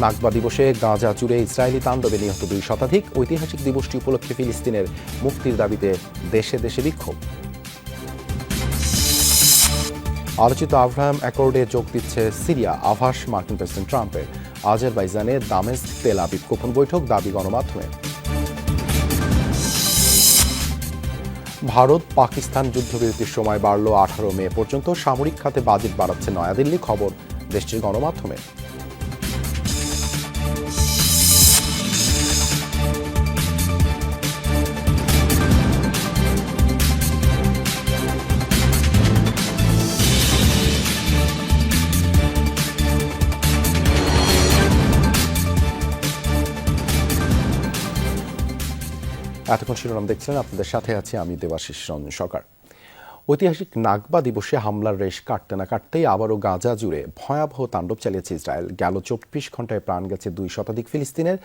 নাগবা দিবসে গাজা জুড়ে ইসরায়েলি তাণ্ডবে নিহত দুই শতাধিক ঐতিহাসিক দিবসটি উপলক্ষে ফিলিস্তিনের মুক্তির দাবিতে দেশে দেশে বিক্ষোভ। আলোচিত আব্রাহাম অ্যাকর্ডে যোগ দিচ্ছে সিরিয়া, আভাস মার্কিন প্রেসিডেন্ট ট্রাম্পের। আজারবাইজানে দামেস তেল আবিব গোপন বৈঠক, দাবি গণমাধ্যমে। ভারত পাকিস্তান যুদ্ধবিরতির সময় বাড়ল আঠারো মে পর্যন্ত, সামরিক খাতে বাজেট বাড়াচ্ছে নয়াদিল্লি, খবর দেশটির গণমাধ্যমে। এতক্ষণ শিরোনাম দেখছিলেন। আপনাদের সাথে আছি আমি দেবাশিস রঞ্জন সরকার। ঐতিহাসিক নাগবা দিবসে হামলার রেশ কাটতে না কাটতেই আবারও গাজা জুড়ে ভয়াবহ তাণ্ডব চালিয়েছে ইসরায়েল। গেল চব্বিশ ঘন্টায় প্রাণ গেছে দুই শতাধিক ফিলিস্তিনের,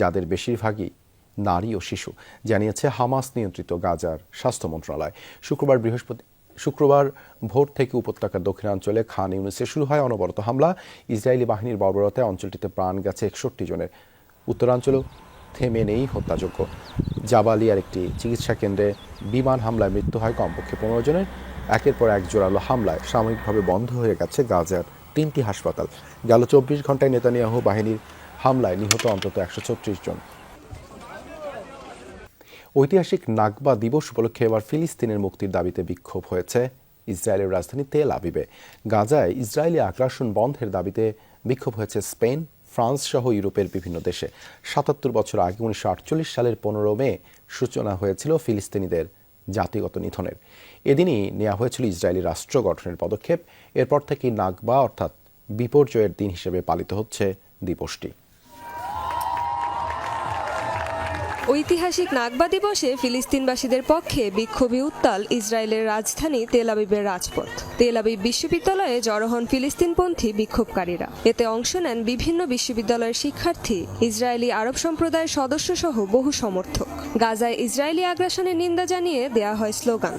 যাদের বেশিরভাগই নারী ও শিশু, জানিয়েছে হামাস নিয়ন্ত্রিত গাজার স্বাস্থ্য মন্ত্রণালয়। শুক্রবার বৃহস্পতি শুক্রবার ভোর থেকে উপত্যকার দক্ষিণাঞ্চলে খান ইউনিসে শুরু হয় অনবরত হামলা। ইসরায়েলি বাহিনীর বর্বরতায় অঞ্চলটিতে প্রাণ গেছে একষট্টি জনের। উত্তরাঞ্চলেও থেমে নেই হত্যাযোগ্য জাবালিয়ার একটি চিকিৎসা কেন্দ্রে বিমান হামলায় মৃত্যু হয় কমপক্ষে পনেরো জনের। একের পর এক জোরালো হামলায় সাময়িকভাবে বন্ধ হয়ে গেছে গাজার তিনটি হাসপাতাল। গেল চব্বিশ ঘন্টায় নেতানিয়াহু বাহিনীর হামলায় নিহত অন্তত একশো ছত্রিশ জন। ঐতিহাসিক নাগবা দিবস উপলক্ষে এবার ফিলিস্তিনের মুক্তির দাবিতে বিক্ষোভ হয়েছে ইসরায়েলের রাজধানী তেল আবিবে। গাজায় ইসরায়েলি আগ্রাসন বন্ধের দাবিতে বিক্ষোভ হয়েছে স্পেন ফ্রান্স সহ ইউরোপের বিভিন্ন দেশে। সাতাত্তর বছর আগে উনিশশো আটচল্লিশ সালের পনেরো মে সূচনা হয়েছিল ফিলিস্তিনিদের জাতিগত নিধনের। এদিনই নেওয়া হয়েছিল ইসরায়েলি রাষ্ট্র গঠনের পদক্ষেপ। এরপর থেকেই নাগবা অর্থাৎ বিপর্যয়ের দিন হিসেবে পালিত হচ্ছে দিবসটি। ঐতিহাসিক নাগবা দিবসে ফিলিস্তিনবাসীদের পক্ষে বিক্ষোভী উত্তাল ইসরায়েলের রাজধানী তেল আবিবের রাজপথ। তেল আবিব বিশ্ববিদ্যালয়ে জড়ো হন ফিলিস্তিনপন্থী বিক্ষোভকারীরা। এতে অংশ নেন বিভিন্ন বিশ্ববিদ্যালয়ের শিক্ষার্থী, ইসরায়েলি আরব সম্প্রদায়ের সদস্য সহ বহু সমর্থক। গাজায় ইসরায়েলি আগ্রাসনের নিন্দা জানিয়ে দেয়া হয় স্লোগান।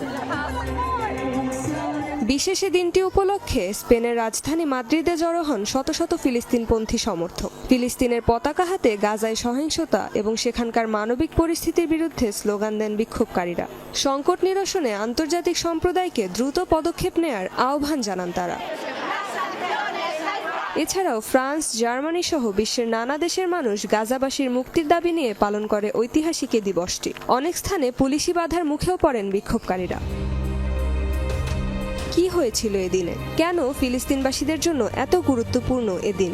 বিশেষে দিনটি উপলক্ষে স্পেনের রাজধানী মাদ্রিদে জড়ো হন শত শত ফিলিস্তিনপন্থী সমর্থক। ফিলিস্তিনের পতাকা হাতে গাজায় সহিংসতা এবং সেখানকার মানবিক পরিস্থিতির বিরুদ্ধে স্লোগান দেন বিক্ষোভকারীরা। সংকট নিরসনে আন্তর্জাতিক সম্প্রদায়কে দ্রুত পদক্ষেপ নেয়ার আহ্বান জানান তারা। এছাড়াও ফ্রান্স, জার্মানি সহ বিশ্বের নানা দেশের মানুষ গাজাবাসীর মুক্তির দাবি নিয়ে পালন করে ঐতিহাসিক এ দিবসটি। অনেক স্থানে পুলিশি বাধার মুখেও পড়েন বিক্ষোভকারীরা। কি হয়েছিল এদিনে কেন ফিলিস্তিনবাসীদের জন্য এত গুরুত্বপূর্ণ এদিন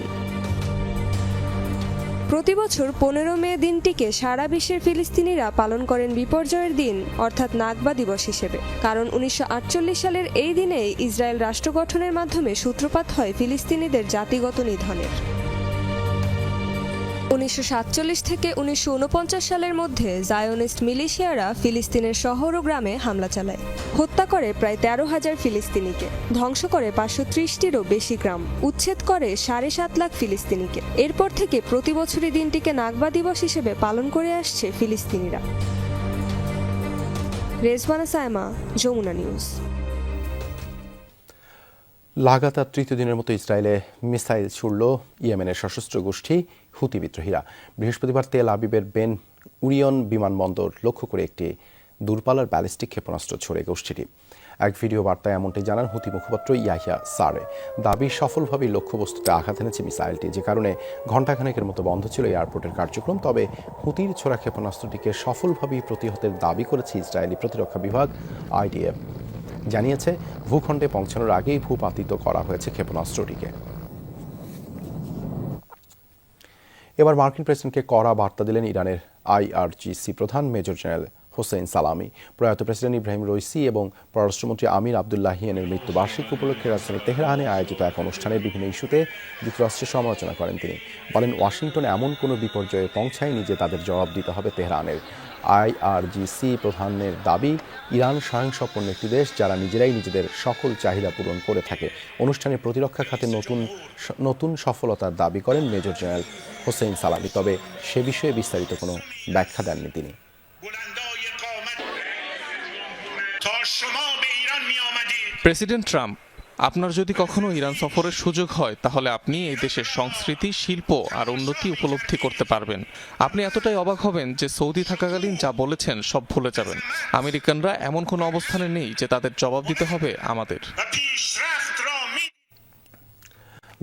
প্রতি বছর পনেরো মে দিনটিকে সারা বিশ্বের ফিলিস্তিনিরা পালন করেন বিপর্যয়ের দিন, অর্থাৎ নাগবা দিবস হিসেবে। কারণ উনিশশো আটচল্লিশ সালের এই দিনেই ইসরায়েল রাষ্ট্র গঠনের মাধ্যমে সূত্রপাত হয় ফিলিস্তিনিদের জাতিগত নিধনের। উনিশশো সাতচল্লিশ থেকে উনিশশো উনপঞ্চাশ সালের মধ্যে জায়োনিস্ট মিলিশিয়ারা ফিলিস্তিনের শহর ও গ্রামে হামলা চালায়। হত্যা করে প্রায় তেরো হাজার ফিলিস্তিনিকে। ধ্বংস করে পাঁচশো ত্রিশটিরও বেশি গ্রাম। উচ্ছেদ করে সাড়ে সাত লাখ ফিলিস্তিনিকে। এরপর থেকে প্রতি বছরই দিনটিকে নাগবা দিবস হিসেবে পালন করে আসছে ফিলিস্তিনিরা। রেজবানা সায়মা, যমুনা নিউজ। লাগাতার তৃতীয় দিনের মতো ইসরায়েলে মিসাইল ছুড়ল ইয়েমেনের সশস্ত্র গোষ্ঠী হুতি বিদ্রোহীরা। বৃহস্পতিবার তেল আবিবের বেন উরিয়ন বিমানবন্দর লক্ষ্য করে একটি দূরপাল্লার ব্যালিস্টিক ক্ষেপণাস্ত্র ছড়ে গোষ্ঠীটি। এক ভিডিও বার্তায় এমনটি জানান হুতি মুখপাত্র ইয়াহিয়া সারে। দাবি, সফলভাবে লক্ষ্যবস্তুতে আঘাত এনেছে মিসাইলটি, যে কারণে ঘণ্টাখানেকের মতো বন্ধ ছিল এয়ারপোর্টের কার্যক্রম। তবে হুতির ছোড়া ক্ষেপণাস্ত্রটিকে সফলভাবেই প্রতিহতের দাবি করেছে ইসরায়েলি প্রতিরক্ষা বিভাগ আইডিএফ। জানিয়েছে, ভূখণ্ডে পৌঁছানোর আগেই ভূপাতিত করা হয়েছে ক্ষেপণাস্ত্রটিকে। এবার মার্কিন প্রেসিডেন্টকে কড়া বার্তা দিলেন ইরানের আইআরজিসি প্রধান মেজর জেনারেল হোসেন সালামি। প্রয়াত প্রেসিডেন্ট ইব্রাহিম রইসি এবং পররাষ্ট্রমন্ত্রী আমির আবদুল্লাহিয়ানের মৃত্যুবার্ষিক উপলক্ষে রাজধানী তেহরানে আয়োজিত এক অনুষ্ঠানে বিভিন্ন ইস্যুতে যুক্তরাষ্ট্রের সমালোচনা করেন তিনি। বলেন, ওয়াশিংটন এমন কোনো বিপর্যয়ে পৌঁছায়নি যে তাদের জবাব দিতে হবে তেহরানের। আইআরজিসি প্রধানের দাবি, ইরান স্বয়ংসম্পন্ন একটি দেশ যারা নিজেরাই নিজেদের সকল চাহিদা পূরণ করে থাকে। অনুষ্ঠানে প্রতিরক্ষা খাতে নতুন নতুন সফলতার দাবি করেন মেজর জেনারেল হোসেন সালামি, তবে সে বিষয়ে বিস্তারিত কোনো ব্যাখ্যা দেননি তিনি। প্রেসিডেন্ট ট্রাম্প আপনার যদি কখনো ইরান সফরের সুযোগ হয়, তাহলে আপনি এই দেশের সংস্কৃতি, শিল্প আর উন্নতি উপলব্ধি করতে পারবেন। আপনি এতটাই অবাক হবেন যে সৌদি থাকাকালীন যা বলেছেন সব ভুলে যাবেন। আমেরিকানরা এমন কোনো অবস্থানে নেই যে তাদের জবাব দিতে হবে আমাদের।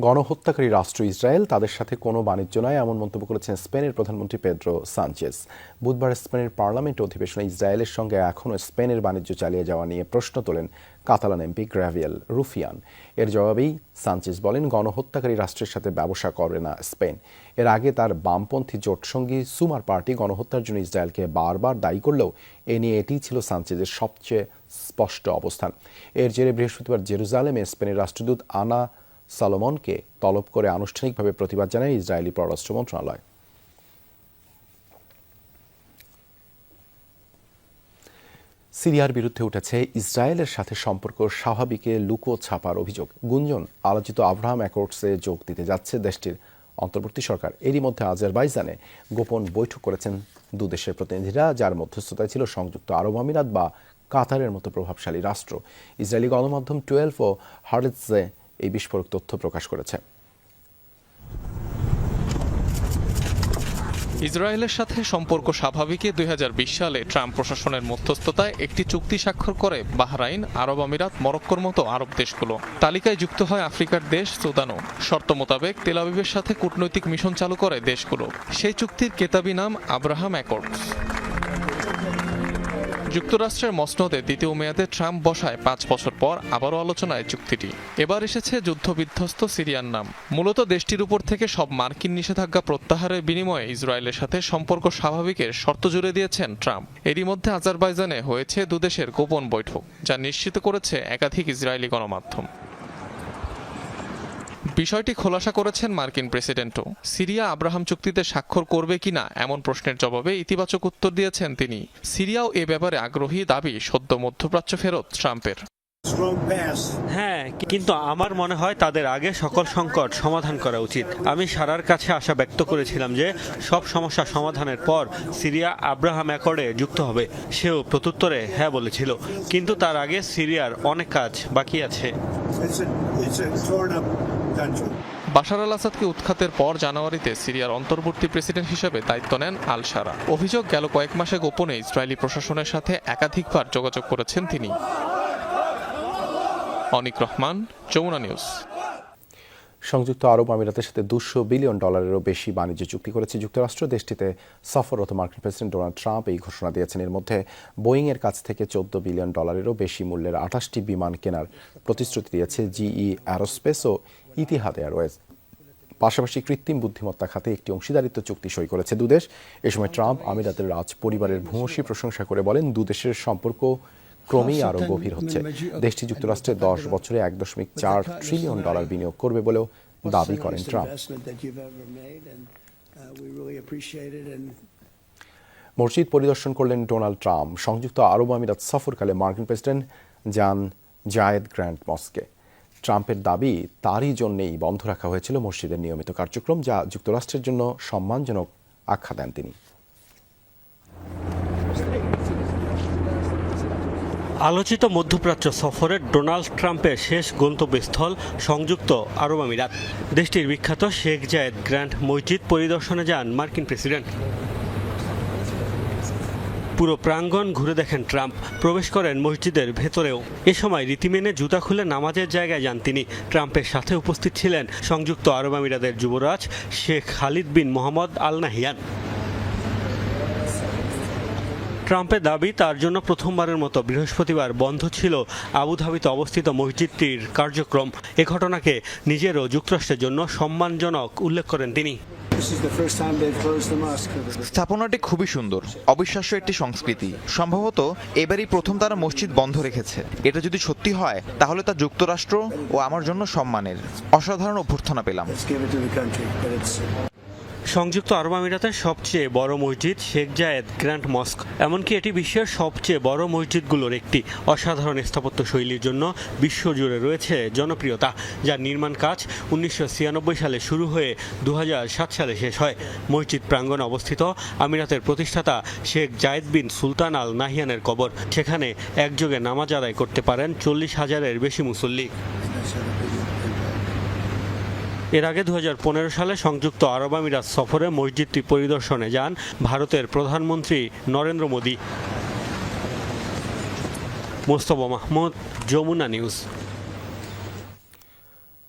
গণহত্যাকারী রাষ্ট্র ইসরায়েল তাদের সাথে কোনো বাণিজ্য নয় এমন মন্তব্য করেছেন স্পেনের প্রধানমন্ত্রী পেড্রো সানচেস বুধবার স্পেনের পার্লামেন্ট অধিবেশনে ইসরায়েলের সঙ্গে এখনও স্পেনের বাণিজ্য চালিয়ে যাওয়া নিয়ে প্রশ্ন তোলেন কাতালান এমপি গ্র্যাভিয়েল রুফিয়ান। এর জবাবেই সানচেস বলেন, গণহত্যাকারী রাষ্ট্রের সাথে ব্যবসা করে না স্পেন। এর আগে তার বামপন্থী জোটসঙ্গী সুমার পার্টি গণহত্যার জন্য ইসরায়েলকে বারবার দায়ী করলেও এ নিয়ে এটিই ছিল সানচেজের সবচেয়ে স্পষ্ট অবস্থান। এর জেরে বৃহস্পতিবার জেরুজালেমে স্পেনের রাষ্ট্রদূত আনা সালোমনকে তলব করে আনুষ্ঠানিকভাবে প্রতিবাদ জানায় ইসরায়েলি পররাষ্ট্র মন্ত্রণালয়। সিরিয়ার বিরুদ্ধে উঠেছে ইসরায়েলের সাথে সম্পর্ক স্বাভাবিকে লুকো ছাপার অভিযোগ। গুঞ্জন, আলোচিত আব্রাহাম অ্যাকর্ডসে যোগ দিতে যাচ্ছে দেশটির অন্তর্বর্তী সরকার। এরই মধ্যে আজারবাইজানে গোপন বৈঠক করেছেন দু দেশের প্রতিনিধিরা, যার মধ্যস্থতায় ছিল সংযুক্ত আরব আমিরাত বা কাতারের মতো প্রভাবশালী রাষ্ট্র। ইসরায়েলি গণমাধ্যম টুয়েলভ ও হার্ডেটসে এই বিস্ফোরক তথ্য প্রকাশ করেছে। ইসরায়েলের সাথে সম্পর্ক স্বাভাবিকে দুই হাজার বিশ সালে ট্রাম্প প্রশাসনের মধ্যস্থতায় একটি চুক্তি স্বাক্ষর করে বাহরাইন, আরব আমিরাত, মরক্কোর মতো আরব দেশগুলো। তালিকায় যুক্ত হয় আফ্রিকার দেশ সুদানও। শর্ত মোতাবেক তেলাবিবের সাথে কূটনৈতিক মিশন চালু করে দেশগুলো। সেই চুক্তির কেতাবি নাম আব্রাহাম অ্যাকর্ডস। যুক্তরাষ্ট্রের মসনদে দ্বিতীয় মেয়াদে ট্রাম্প বসায় পাঁচ বছর পর আবারও আলোচনায় চুক্তিটি। এবার এসেছে যুদ্ধবিধ্বস্ত সিরিয়ার নাম। মূলত দেশটির উপর থেকে সব মার্কিন নিষেধাজ্ঞা প্রত্যাহারের বিনিময়ে ইসরায়েলের সাথে সম্পর্ক স্বাভাবিকের শর্ত জুড়ে দিয়েছেন ট্রাম্প। এরই মধ্যে আজারবাইজানে হয়েছে দুদেশের গোপন বৈঠক, যা নিশ্চিত করেছে একাধিক ইসরায়েলি গণমাধ্যম। বিষয়টি খোলাসা করেছেন মার্কিন প্রেসিডেন্টও। সিরিয়া আব্রাহাম চুক্তিতে স্বাক্ষর করবে কিনা এমন প্রশ্নের জবাবে ইতিবাচক উত্তর দিয়েছেন তিনি। সিরিয়াও এ ব্যাপারে আগ্রহী দাবি সদ্য মধ্যপ্রাচ্য ফেরত ট্রাম্পের। হ্যাঁ কিন্তু আমার মনে হয় তাদের আগে সকল সংকট সমাধান করা উচিত। আমি সারার কাছে আশা ব্যক্ত করেছিলাম যে সব সমস্যা সমাধানের পর সিরিয়া আব্রাহাম অ্যাকর্ডে যুক্ত হবে। সেও প্রত্যুত্তরে হ্যাঁ বলেছিল। কিন্তু তার আগে সিরিয়ার অনেক কাজ বাকি আছে। বাশার আল আসাদকে উৎখাতের পর জানুয়ারিতে সিরিয়ার অন্তর্বর্তী প্রেসিডেন্ট হিসেবে দায়িত্ব নেন আল সারা অভিযোগ গেল কয়েক মাসে গোপনে ইসরায়েলি প্রশাসনের সাথে একাধিকবার যোগাযোগ করেছেন তিনি। অনিক রহমান, যমুনা নিউজ। সংযুক্ত আরব আমিরাতের সাথে দুশো বিলিয়ন ডলারেরও বেশি বাণিজ্য চুক্তি করেছে যুক্তরাষ্ট্র। দেশটিতে সফররত মার্কিন প্রেসিডেন্ট ডোনাল্ড ট্রাম্প এই ঘোষণা দিয়েছেন। এর মধ্যে বোয়িং এর কাছ থেকে চোদ্দ বিলিয়ন ডলারেরও বেশি মূল্যের আঠাশটি বিমান কেনার প্রতিশ্রুতি দিয়েছে জিই অ্যারোস্পেস ও ইতিহাদ এয়ারওয়েজ। পাশাপাশি কৃত্রিম বুদ্ধিমত্তা খাতে একটি অংশীদারিত্ব চুক্তি সই করেছে দুদেশ। এ সময় ট্রাম্প আমিরাতের রাজ পরিবারের ভূয়সী প্রশংসা করে বলেন, দুদেশের সম্পর্ক ক্রমেই আরও গভীর হচ্ছে। দেশটি যুক্তরাষ্ট্রে দশ বছরে এক দশমিক চার ট্রিলিয়ন ডলার বিনিয়োগ করবে বলেও দাবি করেন ট্রাম্প। uh, মসজিদ পরিদর্শন করলেন ডোনাল্ড ট্রাম্প। সংযুক্ত আরব আমিরাত সফরকালে মার্কিন প্রেসিডেন্ট জান জায়েদ গ্র্যান্ড মস্কে। ট্রাম্পের দাবি তারই জন্যেই বন্ধ রাখা হয়েছিল মসজিদের নিয়মিত কার্যক্রম যা যুক্তরাষ্ট্রের জন্য সম্মানজনক আখ্যা দেন তিনি। আলোচিত মধ্যপ্রাচ্য সফরের ডোনাল্ড ট্রাম্পের শেষ গন্তব্যস্থল সংযুক্ত আরব আমিরাত। দেশটির বিখ্যাত শেখ জায়েদ গ্র্যান্ড মসজিদ পরিদর্শনে যান মার্কিন প্রেসিডেন্ট। পুরো প্রাঙ্গণ ঘুরে দেখেন ট্রাম্প। প্রবেশ করেন মসজিদের ভেতরেও। এ সময় রীতি মেনে জুতা খুলে নামাজের জায়গায় যান তিনি। ট্রাম্পের সাথে উপস্থিত ছিলেন সংযুক্ত আরব আমিরাতের যুবরাজ শেখ খালিদ বিন মোহাম্মদ আল নাহিয়ান। ট্রাম্পের দাবি তার জন্য প্রথমবারের মতো বৃহস্পতিবার বন্ধ ছিল আবুধাবিতে অবস্থিত মসজিদটির কার্যক্রম। এ ঘটনাকে নিজেরও যুক্তরাষ্ট্রের জন্য সম্মানজনক উল্লেখ করেন তিনি. স্থাপনাটি খুবই সুন্দর অবিশ্বাস্য একটি সংস্কৃতি। সম্ভবত এবারই প্রথম তারা মসজিদ বন্ধ রেখেছে। এটা যদি সত্যি হয় তাহলে তা যুক্তরাষ্ট্র ও আমার জন্য সম্মানের অসাধারণ অভ্যর্থনা পেলাম। সংযুক্ত আরব আমিরাতের সবচেয়ে বড় মসজিদ শেখ জায়েদ গ্র্যান্ড মস্ক। এমনকি এটি বিশ্বের সবচেয়ে বড় মসজিদগুলোর একটি অসাধারণ স্থাপত্য শৈলীর জন্য বিশ্বজুড়ে রয়েছে জনপ্রিয়তা, যার নির্মাণ কাজ উনিশশো ছিয়ানব্বই সালে শুরু হয়ে দু হাজার সাত সালে শেষ হয়। মসজিদ প্রাঙ্গণে অবস্থিত আমিরাতের প্রতিষ্ঠাতা শেখ জায়েদ বিন সুলতান আল নাহিয়ানের কবর, সেখানে একযোগে নামাজ আদায় করতে পারেন চল্লিশ হাজারের বেশি মুসল্লি। এর আগে দুহাজার পনেরো সালে সংযুক্ত আরব আমিরাত সফরে মসজিদটি পরিদর্শনে যান ভারতের প্রধানমন্ত্রী নরেন্দ্র মোদী। মোস্তফা মাহমুদ, যমুনা নিউজ।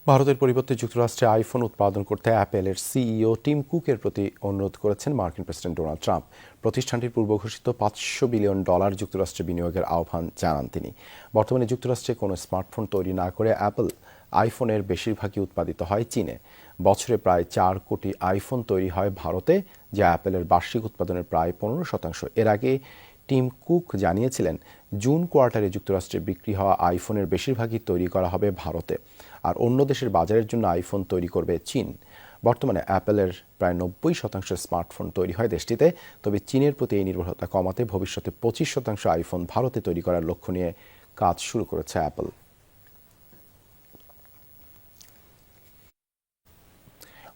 ভারতের পরিবর্তে যুক্তরাষ্ট্রে আইফোন উৎপাদন করতে অ্যাপেলের সিইও টিম কুকের প্রতি অনুরোধ করেছেন মার্কিন প্রেসিডেন্ট ডোনাল্ড ট্রাম্প। প্রতিষ্ঠানটির পূর্ব ঘোষিত পাঁচশো বিলিয়ন ডলার যুক্তরাষ্ট্রে বিনিয়োগের আহ্বান জানান তিনি। বর্তমানে যুক্তরাষ্ট্রে কোনো স্মার্টফোন তৈরি না করে অ্যাপল আইফোনের বেশিরভাগই উৎপাদিত হয় চীনে। বছরে প্রায় চার কোটি আইফোন তৈরি হয় ভারতে, যা অ্যাপেলের বার্ষিক উৎপাদনের প্রায় পনেরো শতাংশ। এর আগে টিম কুক জানিয়েছিলেন, জুন কোয়ার্টারে যুক্তরাষ্ট্রে বিক্রি হওয়া আইফোনের বেশিরভাগই তৈরি করা হবে ভারতে, আর অন্য দেশের বাজারের জন্য আইফোন তৈরি করবে চীন। বর্তমানে অ্যাপেলের প্রায় নব্বই শতাংশ স্মার্টফোন তৈরি হয় দেশটিতে, তবে চীনের প্রতি এই নির্ভরতা কমাতে ভবিষ্যতে পঁচিশ শতাংশ আইফোন ভারতে তৈরি করার লক্ষ্য নিয়ে কাজ শুরু করেছে অ্যাপল।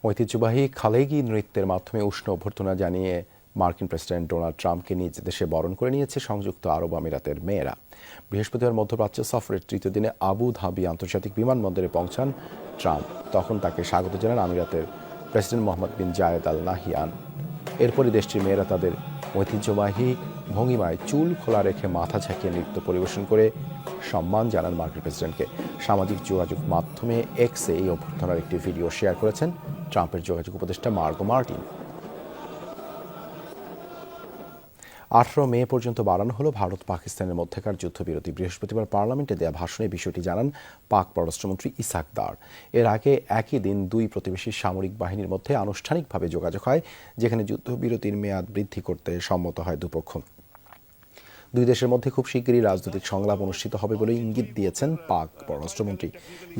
ঐতিহ্যবাহী খালেগি নৃত্যের মাধ্যমে উষ্ণ অভ্যর্থনা জানিয়ে মার্কিন প্রেসিডেন্ট ডোনাল্ড ট্রাম্পকে নিজ দেশে বরণ করে নিয়েছে সংযুক্ত আরব আমিরাতের মেয়েরা। বৃহস্পতিবার মধ্যপ্রাচ্য সফরের তৃতীয় দিনে আবু ধাবি আন্তর্জাতিক বিমানবন্দরে পৌঁছান ট্রাম্প। তখন তাকে স্বাগত জানান আমিরাতের president Mohammed bin Zayed Al Nahyan এরপরই দেশটির মেয়েরা তাদের ঐতিহ্যবাহী ভঙ্গিমায় চুল খোলা রেখে মাথা ঝাঁকিয়ে নৃত্য পরিবেশন করে সম্মান জানান মার্কিন প্রেসিডেন্টকে। সামাজিক যোগাযোগ মাধ্যমে এক্সে এই অভ্যর্থনার একটি ভিডিও শেয়ার করেছেন ট্রাম্পের যোগাযোগ উপদেষ্টা মার্গো মার্টিন। আঠারো মে পর্যন্ত বাড়ানো হলো ভারত পাকিস্তানের মধ্যেকার যুদ্ধবিরতি। বৃহস্পতিবার পার্লামেন্টে দেয়া ভাষণে বিষয়টি জানান পাক পররাষ্ট্রমন্ত্রী ইসাক দার। এর আগে একই দিন দুই প্রতিবেশী সামরিক বাহিনীর মধ্যে আনুষ্ঠানিকভাবে যোগাযোগ হয়, যেখানে যুদ্ধবিরতির মেয়াদ বৃদ্ধি করতে সম্মত হয় দুপক্ষ। দুই দেশের মধ্যে খুব শিগগিরই রাজনৈতিক সংলাপ অনুষ্ঠিত হবে বলে ইঙ্গিত দিয়েছেন পাক পররাষ্ট্রমন্ত্রী।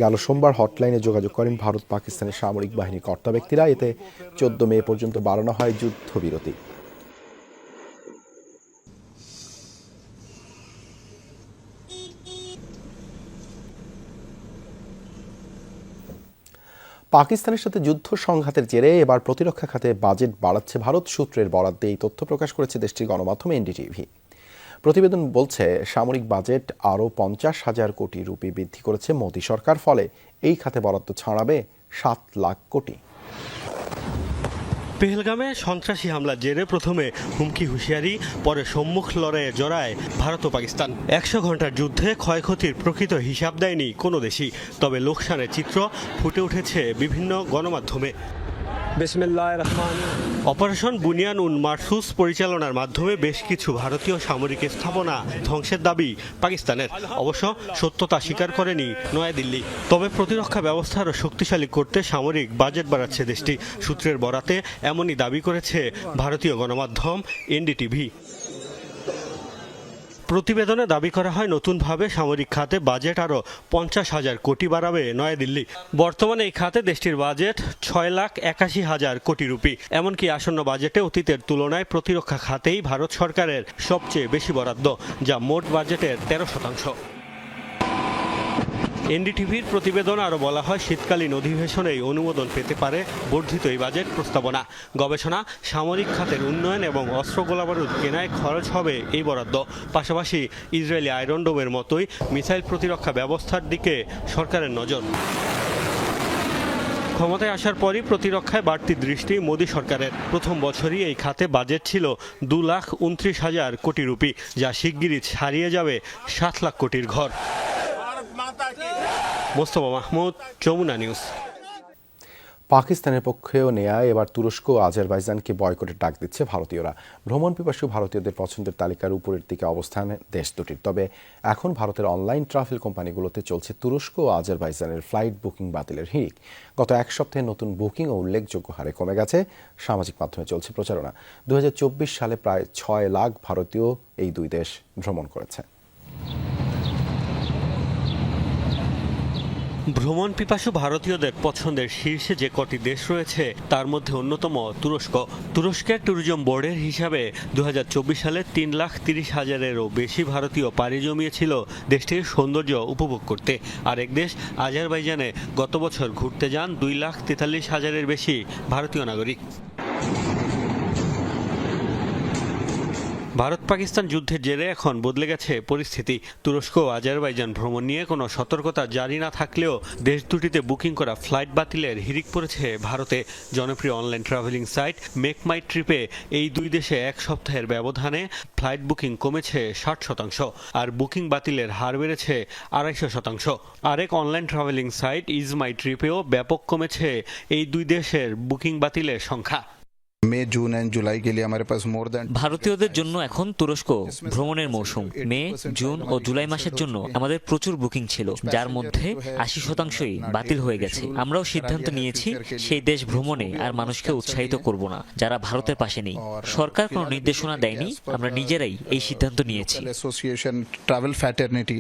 গেল সোমবার হটলাইনে যোগাযোগ করেন ভারত, পাকিস্তানের সামরিক বাহিনীর কর্তা ব্যক্তিরা। এতে চোদ্দ মে পর্যন্ত বাড়ানো হয় যুদ্ধবিরতি। পাকিস্তানের সাথে যুদ্ধ সংঘাতের জেরে এবার প্রতিরক্ষা খাতে বাজেট বাড়াচ্ছে ভারত। সূত্রের বরাদ্দে এই তথ্য প্রকাশ করেছে দেশটির গণমাধ্যম এনডিটিভি। প্রতিবেদন বলছে, সামরিক বাজেট আরও পঞ্চাশ হাজার কোটি রুপি বৃদ্ধি করেছে মোদী সরকার, ফলে এই খাতে বরাদ্দ ছাড়াবে সাত লাখ কোটি। পেহেলগামে সন্ত্রাসী হামলার জেরে প্রথমে হুমকি হুঁশিয়ারি, পরে সম্মুখ লড়াইয়ে জড়ায় ভারত ও পাকিস্তান। একশো ঘণ্টার যুদ্ধে ক্ষয়ক্ষতির প্রকৃত হিসাব দেয়নি কোনো দেশই, তবে লোকসানের চিত্র ফুটে উঠেছে বিভিন্ন গণমাধ্যমে। অপারেশন বুনিয়ান উন মারসুস পরিচালনার মাধ্যমে বেশ কিছু ভারতীয় সামরিক স্থাপনা ধ্বংসের দাবি পাকিস্তানের। অবশ্য সত্যতা স্বীকার করেনি নয়াদিল্লি। তবে প্রতিরক্ষা ব্যবস্থা আরও শক্তিশালী করতে সামরিক বাজেট বাড়াচ্ছে দেশটি। সূত্রের বরাতে এমনই দাবি করেছে ভারতীয় গণমাধ্যম এনডিটিভি। প্রতিবেদনে দাবি করা হয়, নতুনভাবে সামরিক খাতে বাজেট আরও পঞ্চাশ হাজার কোটি বাড়াবে নয়াদিল্লি। বর্তমানে এই খাতে দেশটির বাজেট ছয় লাখ একাশি হাজার কোটি রুপি। এমনকি আসন্ন বাজেটে অতীতের তুলনায় প্রতিরক্ষা খাতেই ভারত সরকারের সবচেয়ে বেশি বরাদ্দ, যা মোট বাজেটের তেরো শতাংশ। এনডিটিভির প্রতিবেদন আরও বলা হয়, শীতকালীন অধিবেশনেই অনুমোদন পেতে পারে বর্ধিত এই বাজেট প্রস্তাবনা। গবেষণা, সামরিক খাতের উন্নয়ন এবং অস্ত্র গোলাবারুদ কেনায় খরচ হবে এই বরাদ্দ। পাশাপাশি ইসরায়েলি আয়রনডোমের মতোই মিসাইল প্রতিরক্ষা ব্যবস্থার দিকে সরকারের নজর। ক্ষমতায় আসার পরই প্রতিরক্ষায় বাড়তি দৃষ্টি মোদী সরকারের। প্রথম বছরই এই খাতে বাজেট ছিল দু লাখ উনত্রিশ হাজার কোটি রুপি, যা শিগগিরই ছাড়িয়ে যাবে সাত লাখ কোটির ঘর। মোস্তফা মাহমুদ, যমুনা নিউজ। পাকিস্তানের পক্ষেও নেয়া এবার তুরস্ক ও আজারবাইজানকে বয়কটের ডাক দিচ্ছে ভারতীয়রা। ভ্রমণ পিপাসু ভারতীয়দের পছন্দের তালিকার উপরের দিকে অবস্থান দেশ দুটির। তবে এখন ভারতের অনলাইন ট্রাভেল কোম্পানিগুলোতে চলছে তুরস্ক ও আজারবাইজানের ফ্লাইট বুকিং বাতিলের হিড়িক। গত এক সপ্তাহে নতুন বুকিং ও উল্লেখযোগ্য হারে কমে গেছে। সামাজিক মাধ্যমে চলছে প্রচারণা। দু হাজার চব্বিশ সালে প্রায় ছয় লাখ ভারতীয় এই দুই দেশ ভ্রমণ করেছে। ভ্রমণ পিপাসু ভারতীয়দের পছন্দের শীর্ষে যে কটি দেশ রয়েছে, তার মধ্যে অন্যতম তুরস্ক। তুরস্কের ট্যুরিজম বোর্ডের হিসাবে দু হাজার চব্বিশ সালে তিন লাখ তিরিশ হাজারেরও বেশি ভারতীয় পাড়ি জমিয়েছিল দেশটির সৌন্দর্য উপভোগ করতে। আর এক দেশ, আজারবাইজানে গত বছর ঘুরতে যান দুই লাখ তেতাল্লিশ হাজারের বেশি ভারতীয় নাগরিক। ভারত পাকিস্তান যুদ্ধের জেরে এখন বদলে গেছে পরিস্থিতি। তুরস্ক ও আজারবাইজান ভ্রমণ নিয়ে কোনো সতর্কতা জারি না থাকলেও দেশ দুটিতে বুকিং করা ফ্লাইট বাতিলের হিড়িক পড়েছে ভারতে। জনপ্রিয় online traveling site make my ট্রিপে এই দুই দেশে এক সপ্তাহের ব্যবধানে ফ্লাইট বুকিং কমেছে ষাট শতাংশ আর বুকিং বাতিলের হার বেড়েছে আড়াইশো শতাংশ। আরেক online traveling site ease my ট্রিপেও ব্যাপক কমেছে এই দুই দেশের বুকিং বাতিলের সংখ্যা। মে জুন এন্ড জুলাই কে লিয়ে আমাদের পাস মোর দ্যান ভারতীয়দের জন্য এখন তুরস্ক ভ্রমণের মৌসুম। মে জুন ও জুলাই মাসের জন্য আমাদের প্রচুর বুকিং ছিল যার মধ্যে আশি শতাংশই বাতিল হয়ে গেছে। আমরাও সিদ্ধান্ত নিয়েছি সেই দেশ ভ্রমণে আর মানুষকে উৎসাহিত করব না যারা ভারতের পাশে নেই। সরকার কোনো নির্দেশনা দেয়নি আমরা নিজেরাই এই সিদ্ধান্ত নিয়েছি। অ্যাসোসিয়েশন ট্রাভেল ফ্যাটার্নিটি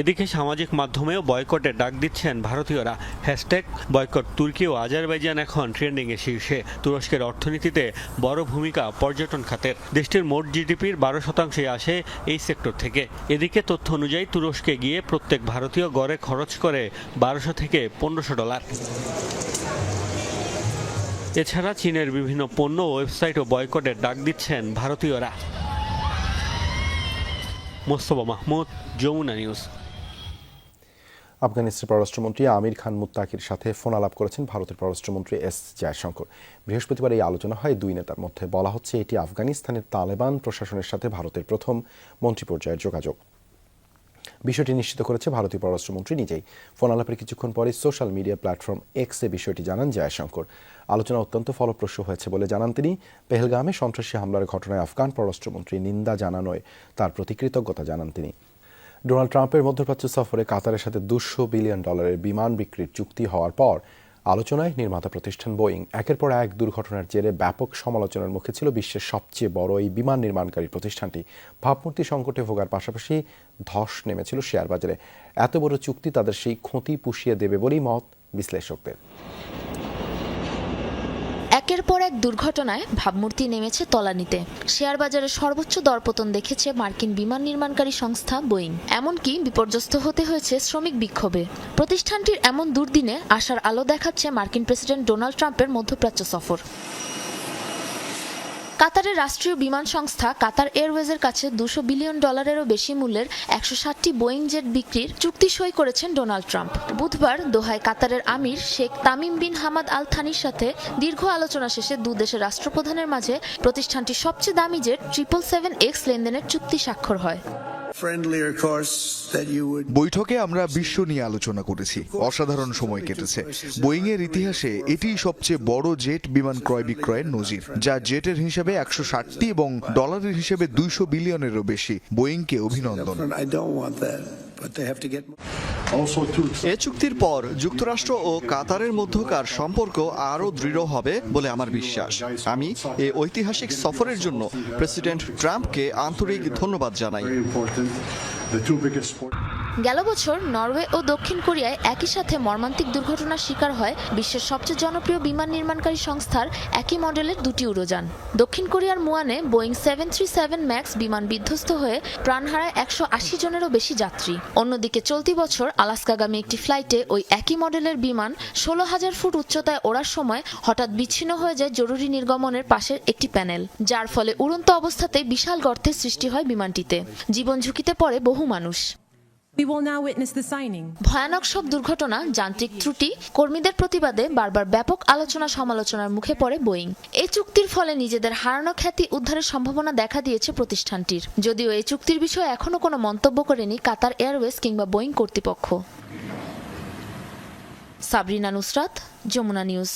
এদিকে সামাজিক মাধ্যমেও বয়কটের ডাক দিচ্ছেন ভারতীয়রা। হ্যাশট্যাগ, বয়কট তুর্কি ও আজারবাইজান এখন ট্রেন্ডিংয়ে শীর্ষে। তুরস্কের অর্থনীতিতে বড় ভূমিকা পর্যটন খাতের। দেশটির মোট জিডিপির বারো শতাংশই আসে এই সেক্টর থেকে। এদিকে তথ্য অনুযায়ী তুরস্কে গিয়ে প্রত্যেক ভারতীয় গড়ে খরচ করে বারোশো থেকে পনেরোশো ডলার। এছাড়া চীনের বিভিন্ন পণ্য ওয়েবসাইট ও বয়কটের ডাক দিচ্ছেন ভারতীয়রা। মোস্তফা মাহমুদ, যমুনা নিউজ। আফগানিস্তানের পররাষ্ট্রমন্ত্রী আমির খান মুত্তাকির সাথে ফোন আলাপ করেছেন ভারতের পররাষ্ট্রমন্ত্রী এস জয়শঙ্কর। বৃহস্পতিবার এই আলোচনা হয় দুই নেতার মধ্যে। বলা হচ্ছে, এটি আফগানিস্তানের তালেবান প্রশাসনের সাথে ভারতের প্রথম মন্ত্রী পর্যায়ের যোগাযোগ। বিষয়টি নিশ্চিত করেছে ভারতীয় পররাষ্ট্রমন্ত্রী নিজেই। ফোন আলাপের কিছুক্ষণ পরে সোশ্যাল মিডিয়া প্ল্যাটফর্ম এক্সে বিষয়টি জানান জয়শঙ্কর। আলোচনা অত্যন্ত ফলপ্রসূ হয়েছে বলে জানান তিনি। পেহেলগামে সন্ত্রাসী হামলার ঘটনায় আফগান পররাষ্ট্রমন্ত্রী নিন্দা জানানোয় তার প্রতি কৃতজ্ঞতা জানান তিনি। ডোনাল্ড ট্রাম্পের মধ্যপ্রাচ্য সফরে কাতারের সাথে দুশো বিলিয়ন ডলারের বিমান বিক্রির চুক্তি হওয়ার পর আলোচনায় নির্মাতা প্রতিষ্ঠান বোয়িং একের পর এক দুর্ঘটনার জেরে ব্যাপক সমালোচনার মুখে ছিল বিশ্বের সবচেয়ে বড় এই বিমান নির্মাণকারী প্রতিষ্ঠানটি। ভাবমূর্তি সংকটে ভোগার পাশাপাশি ধস নেমেছিল শেয়ার বাজারে এত বড় চুক্তি তাদের সেই ক্ষতি পুষিয়ে দেবে বলেই মত বিশ্লেষকদের। পর এক দুর্ঘটনায় ভাবমূর্তি নেমেছে তলানিতে। শেয়ার বাজারে সর্বোচ্চ দরপতন দেখেছে মার্কিন বিমান নির্মাণকারী সংস্থা বোয়িং। এমনকি বিপর্যস্ত হতে হয়েছে শ্রমিক বিক্ষোভে। প্রতিষ্ঠানটির এমন দুর্দিনে আশার আলো দেখাচ্ছে মার্কিন প্রেসিডেন্ট ডোনাল্ড ট্রাম্পের মধ্যপ্রাচ্য সফর। কাতারের রাষ্ট্রীয় বিমান সংস্থা কাতার এয়ারওয়েজের কাছে দুশো বিলিয়ন ডলারেরও বেশি মূল্যের একশো ষাটটি বোয়িং জেট বিক্রির চুক্তি সই করেছেন ডোনাল্ড ট্রাম্প। বুধবার দোহায় কাতারের আমির Sheikh Tamim bin Hamad Al থানির সাথে দীর্ঘ আলোচনা শেষে দু দেশের রাষ্ট্রপ্রধানের মাঝে প্রতিষ্ঠানটির সবচেয়ে দামি জেট ট্রিপল সেভেন এক্স লেনদেনের চুক্তি স্বাক্ষর হয়। Friendlier course that you would বৈঠকে আমরা বিশ্ব নিয়ে আলোচনা করেছি। অসাধারণ সময় কেটেছে। বোয়িং এর ইতিহাসে এটি সবচেয়ে বড় জেট বিমান ক্রয় বিক্রয়ের নজির যা জেটের হিসেবে একশো ষাটটি এবং ডলারের হিসেবে দুইশো বিলিয়নেরও বেশি। বোয়িংকে অভিনন্দন। এ চুক্তির পর যুক্তরাষ্ট্র ও কাতারের মধ্যকার সম্পর্ক আরও দৃঢ় হবে বলে আমার বিশ্বাস। আমি এই ঐতিহাসিক সফরের জন্য প্রেসিডেন্ট ট্রাম্পকে আন্তরিক ধন্যবাদ জানাই। গেল বছর নরওয়ে ও দক্ষিণ কোরিয়ায় একই সাথে মর্মান্তিক দুর্ঘটনার শিকার হয় বিশ্বের সবচেয়ে জনপ্রিয় বিমান নির্মাণকারী সংস্থার একই মডেলের দুটি উড়োযান দক্ষিণ কোরিয়ার মুয়ানে Boeing seven three seven max বিমান বিধ্বস্ত হয়ে প্রাণ হারায় একশো আশি জনেরও বেশি যাত্রী। অন্যদিকে চলতি বছর আলাস্কাগামী একটি ফ্লাইটে ওই একই মডেলের বিমান ষোলো হাজার ফুট উচ্চতায় ওড়ার সময় হঠাৎ বিচ্ছিন্ন হয়ে যায় জরুরি নির্গমনের পাশের একটি প্যানেল, যার ফলে উড়ন্ত অবস্থাতে বিশাল গর্তের সৃষ্টি হয় বিমানটিতে। জীবন ঝুঁকিতে পড়ে বহু মানুষ। ভয়ানক সব দুর্ঘটনা, যান্ত্রিক ত্রুটি, কর্মীদের প্রতিবাদে বারবার ব্যাপক আলোচনা সমালোচনার মুখে পড়ে বোয়িং। এই চুক্তির ফলে নিজেদের হারানো খ্যাতি উদ্ধারের সম্ভাবনা দেখা দিয়েছে প্রতিষ্ঠানটির। যদিও এই চুক্তির বিষয়ে এখনও কোনো মন্তব্য করেনি কাতার এয়ারওয়েজ কিংবা বোয়িং কর্তৃপক্ষ। সাবরিনা নুসরাত, যমুনা নিউজ।